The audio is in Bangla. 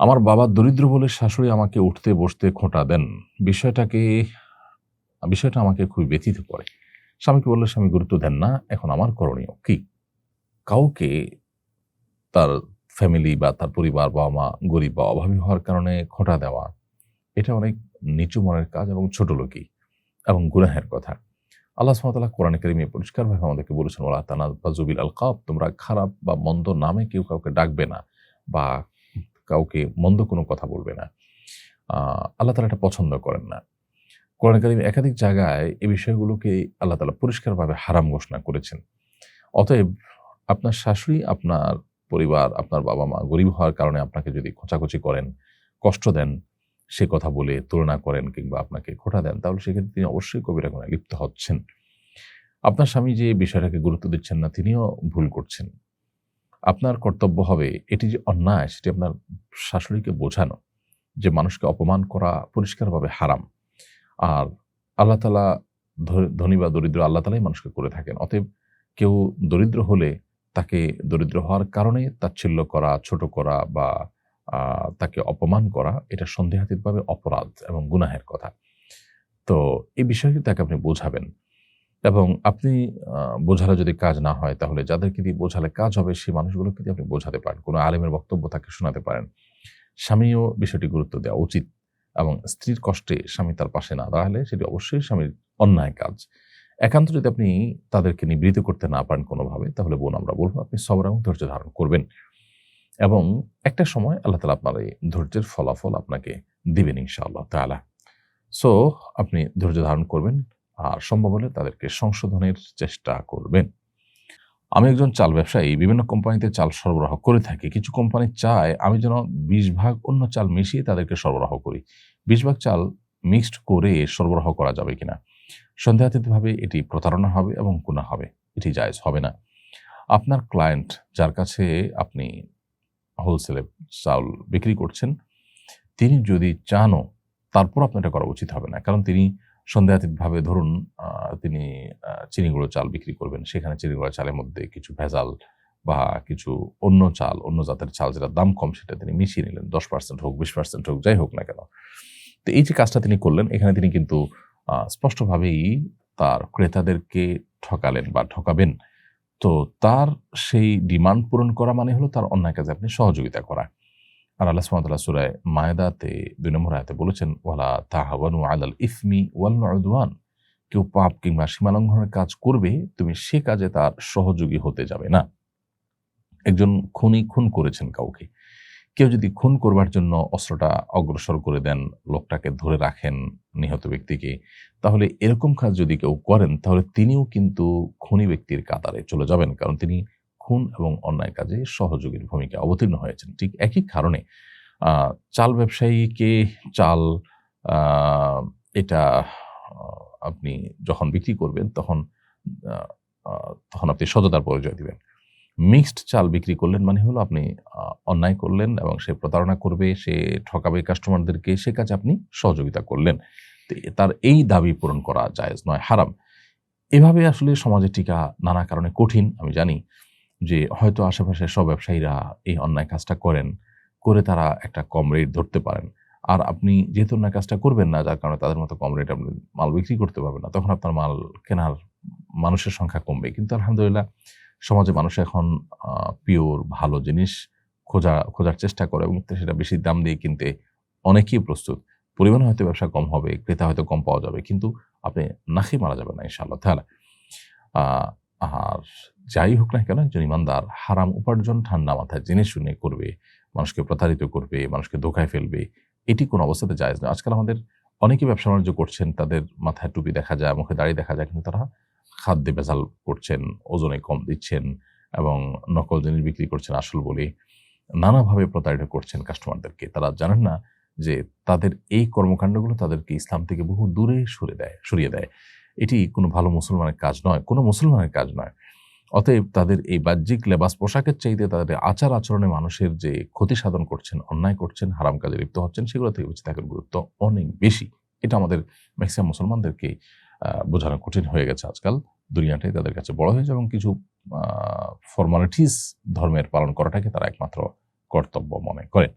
আমার বাবা দরিদ্র বলে শাশুড়ি আমাকে উঠতে বসতে খোঁটা দেন। বিষয়টাকে, বিষয়টা আমাকে খুবই ব্যথিত করে। স্বামীকে বললে, স্বামী, গুরুত্ব দেন না, এখন আমার করণীয় কি? কাউকে তার ফ্যামিলি বা তার পরিবার বাবা মা গরিব বা অভাবী হওয়ার কারণে খোঁটা দেওয়া, এটা অনেক নিচু মনের কাজ এবং ছোট লোকই এবং গুনাহের কথা। আল্লাহ সুমতাল্লাহ কোরআন কারিমে পরিষ্কারভাবে আমাদেরকে বলেছেন ওলা তানা বা জুবিল আল কাব তোমরা খারাপ বা মন্দ নামে কেউ কাউকে ডাকবে না বা কাউকে মন্দ কোনো কথা বলবে না। আল্লাহ তালা এটা পছন্দ করেন না। কোরআন কারিম একাধিক জায়গায় এই বিষয়গুলোকে আল্লাহ তালা পরিষ্কারভাবে হারাম ঘোষণা করেছেন। অতএব আপনার শাশুড়ি, আপনার পরিবার, আপনার বাবা মা গরিব হওয়ার কারণে আপনাকে যদি খোঁচাখুচি করেন, কষ্ট দেন, সে কথা বলে তুলনা করেন কিংবা আপনাকে খোটা দেন, তাহলে সেক্ষেত্রে তিনি অবশ্যই কবিরা গুণায় লিপ্ত হচ্ছেন। আপনার স্বামী যে বিষয়টাকে গুরুত্ব দিচ্ছেন না, তিনিও ভুল করছেন। আপনার কর্তব্য হবে, এটি যে অন্যায়, সেটি আপনার শাশুড়িকে বোঝানো যে মানুষকে অপমান করা পরিষ্কারভাবে হারাম। আর আল্লাহ তালা ধনী বা দরিদ্র আল্লাহ তালাই মানুষকে করে থাকেন। অতএব কেউ দরিদ্র হলে তাকে দরিদ্র হওয়ার কারণে তাচ্ছিল্য করা, ছোট করা বা তাকে অপমান করা, এটা সন্দেহাতীতভাবে অপরাধ এবং গুনাহের কথা। তো এই বিষয়টি তাকে আপনি বোঝাবেন। এবং আপনি বোঝালে যদি কাজ না হয়, তাহলে যাদেরকে দিয়ে বোঝালে কাজ হবে, সেই মানুষগুলোকে দিয়ে আপনি বোঝাতে পারেন। কোনো আলেমের বক্তব্য তাকে শোনাতে পারেন। স্বামীও বিষয়টি গুরুত্ব দেওয়া উচিত এবং স্ত্রীর কষ্টে স্বামী তার পাশে না দাঁড়ালে সেটি অবশ্যই স্বামীর অন্যায় কাজ। একান্ত যদি আপনি তাদেরকে নিবৃত করতে না পারেন কোনোভাবে, তাহলে বোন আমরা বলব, আপনি সবর এবং ধৈর্য ধারণ করবেন। এবং একটা সময় আল্লাহ তালা আপনার এই ধৈর্যের ফলাফল আপনাকে দিবেন ইনশাআল্লাহ তালা সো আপনি ধৈর্য ধারণ করবেন। আর সম্ভব হলে তাদেরকে সংশোধনের চেষ্টা করবেন। আমি একজন চাল ব্যবসায়ী, বিভিন্ন কোম্পানিতে চাল সরবরাহ করে থাকি। কিছু কোম্পানি চায় আমি যেন বিশ ভাগ অন্য চাল মিশিয়ে তাদেরকে সরবরাহ করি। বিশ ভাগ চাল মিক্সড করে সরবরাহ করা যাবে কিনা? সন্দেহাতীতভাবে এটি প্রতারণা হবে এবং গুণা হবে। এটি জায়জ হবে না। আপনার ক্লায়েন্ট যার কাছে আপনি হোলসেলে চাল বিক্রি করছেন, তিনি যদি চানও তারপর আপনার এটা করা উচিত হবে না। কারণ তিনি সন্দেহাতীতভাবে ধরুন তিনি চিনিগুঁড়ো চাল বিক্রি করবেন। সেখানে চিনিগুঁড়ো চালের মধ্যে কিছু ভেজাল বা কিছু অন্য চাল, অন্য জাতের চাল যেটা দাম কম, সেটা তিনি মিশিয়ে নিলেন। দশ পার্সেন্ট হোক, বিশ পার্সেন্ট হোক, যাই হোক না কেন। তো এই যে কাজটা তিনি করলেন, এখানে তিনি কিন্তু স্পষ্টভাবেই তার ক্রেতাদেরকে ঠকালেন বা ঠকাবেন। তো তার সেই ডিমান্ড পূরণ করা মানে হলো তার অন্যায় কাজে আপনি সহযোগিতা করা। আর আল্লাহ সুবহানাহু সুরায় মায়দাতে দুই নম্বর আয়াতে বলেছেন, ওয়ালা তাহাওয়ানু আলাল ইসমি ওয়াল উদওয়ান। কেউ পাপ কিংবা সীমালঙ্ঘনের কাজ করবে, তুমি সে কাজে তার সহযোগী হতে যাবে না। একজন খুনি খুন করেছেন কাউকে। কেউ যদি খুন করবার জন্য অস্ত্রটা অগ্রসর করে দেন, লোকটাকে ধরে রাখেন নিহত ব্যক্তিকে, তাহলে এরকম কাজ যদি কেউ করেন, তাহলে তিনিও কিন্তু খুনি ব্যক্তির কাতারে চলে যাবেন। কারণ তিনি খুন এবং অন্যায় কাজে সহযোগীর ভূমিকা অবতীর্ণ হয়েছেন। ঠিক একই কারণে চাল ব্যবসায়ীকে চাল এটা আপনি যখন বিক্রি করবেন তখন তখন আপনি সততার পরিচয় দিবেন। মিক্সড চাল বিক্রি করলেন মানে হলো আপনি অন্যায় করলেন এবং সে প্রতারণা করবে, সে ঠকাবে কাস্টমারদেরকে, সে কাজে আপনি সহযোগিতা করলেন। তার এই দাবি পূরণ করা জায়েজ নয়, হারাম। এভাবে আসলে সমাজে টিকা নানা কারণে কঠিন, আমি জানি। যে হয়তো আশেপাশে সব ব্যবসায়ীরা এই অন্যায় কাজটা করেন, করে তারা একটা কম রেট ধরতে পারেন। আর আপনি যেহেতু অন্যায় কাজটা করবেন না, যার কারণে তাদের মতো কম রেট আপনি মাল বিক্রি করতে পারবেন না, তখন আপনার মাল কেনার মানুষের সংখ্যা কমবে কিন্তু আলহামদুলিল্লাহ, সমাজে মানুষ এখন পিওর ভালো জিনিস খোঁজা, খোঁজার চেষ্টা করে এবং সেটা বেশি দাম দিয়ে কিনতে অনেকেই প্রস্তুত। পরিমাণে হয়তো ব্যবসা কম হবে, ক্রেতা হয়তো কম পাওয়া যাবে, কিন্তু আপনি নাখি মারা যাবে না ইনশাআল্লাহ। তাহলে আর যাই হোক না কেন, একজন ইমানদার হারাম উপার্জন ঠান্ডা মাথায় জেনে শুনে করবে, মানুষকে প্রতারিত করবে, মানুষকে ধোকায় ফেলবে, এটি কোনো অবস্থাতে জায়েজ নয়। আজকাল আমাদের অনেকে ব্যবসা বাণিজ্য করছেন, তাদের মাথায় টুপি দেখা যায়, মুখে দাঁড়িয়ে দেখা যায়, কিন্তু তারা খাদ্যে ভেজাল করছেন, ওজনে কম দিচ্ছেন এবং নকল জিনিস বিক্রি করছেন আসল বলে নানাভাবে প্রতারিত করছেন কাস্টমারদেরকে। তারা জানেন না যে তাদের এই কর্মকাণ্ডগুলো তাদেরকে ইসলাম থেকে বহু দূরে সরে দেয়, সরিয়ে দেয়। এটি কোনো ভালো মুসলমানের কাজ নয়, কোনো মুসলমানের কাজ নয়। অতএব তাদের এই বাহ্যিক লেবাস পোশাকের চাইতে তাদের আচার আচরণে মানুষের যে ক্ষতি সাধন করছেন, অন্যায় করছেন, হারাম কাজে লিপ্ত হচ্ছেন, সেগুলো থেকে বেঁচে থাকার গুরুত্ব অনেক বেশি। এটা আমাদের ম্যাক্সিমাম মুসলমানদেরকে বোঝানো কঠিন হয়ে গেছে আজকাল দুনিয়াটাই তাদের কাছে বড় হয়েছে এবং কিছু ফর্মালিটিস ধর্মের পালন করাটাকে তারা একমাত্র কর্তব্য মনে করেন।